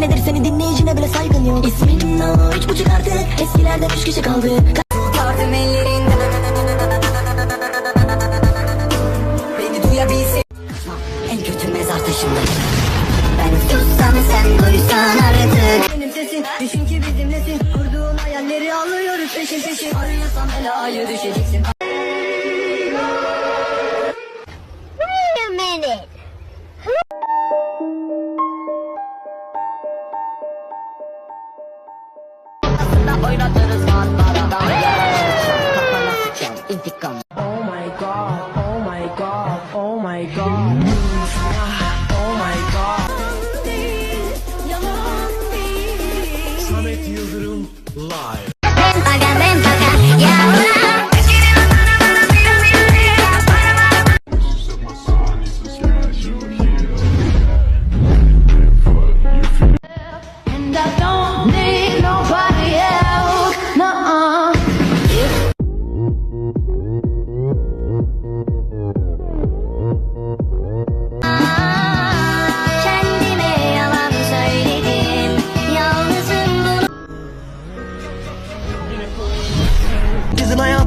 kendi nedir senin dinleyicine bile saygın yok. İsmin o üç buçuk artı. Eskilerden üç kişi kaldı. Tutardım ellerinden. Beni duyabilse En kötü mezar taşında. Ben sussam sen duysan artık. Benim sesim düşün ki bizimlesin. Kurduğun hayalleri alıyoruz. Peşin peşin. Arıyorsam belaya düşeceksin Oynatırız manzarada Kafana sıçan intikam Oh my god, oh my god, oh my god. Oh my god. Samet Yıldırım Live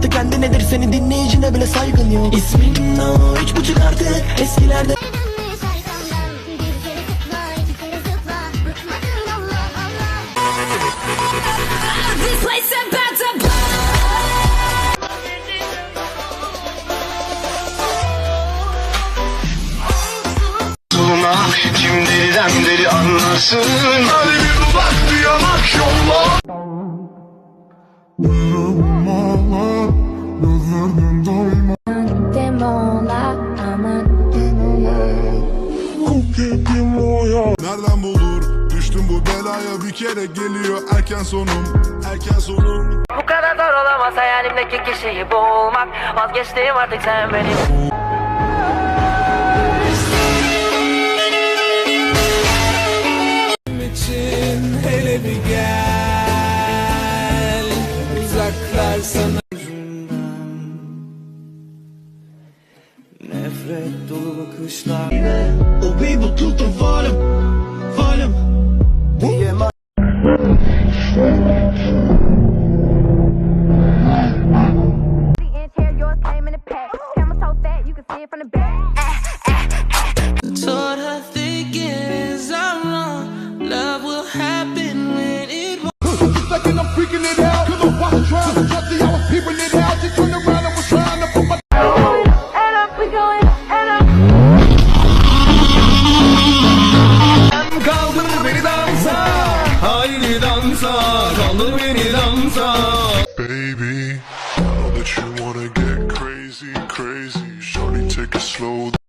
Hayatı kendi nedir? Senin dinleyicine bile saygın yok. İsmin o üç buçuk artı eskilerde. Kim deliden deli anlarsın. Hadi bir dudak bir yanak yolla Nereden bulur? Düştüm bu belaya bir kere geliyor erken sonum Erken sonum Bu kadar zor olamaz hayalimdeki kişiyi bulmak. Vazgeçtim artık sen benim. Nefret dolu bakışlar Oh people took the volume Volume Diyemem The interior, yours dansa Kaldır beni dansa Baby, now that you wanna get crazy, crazy Shorty take it slow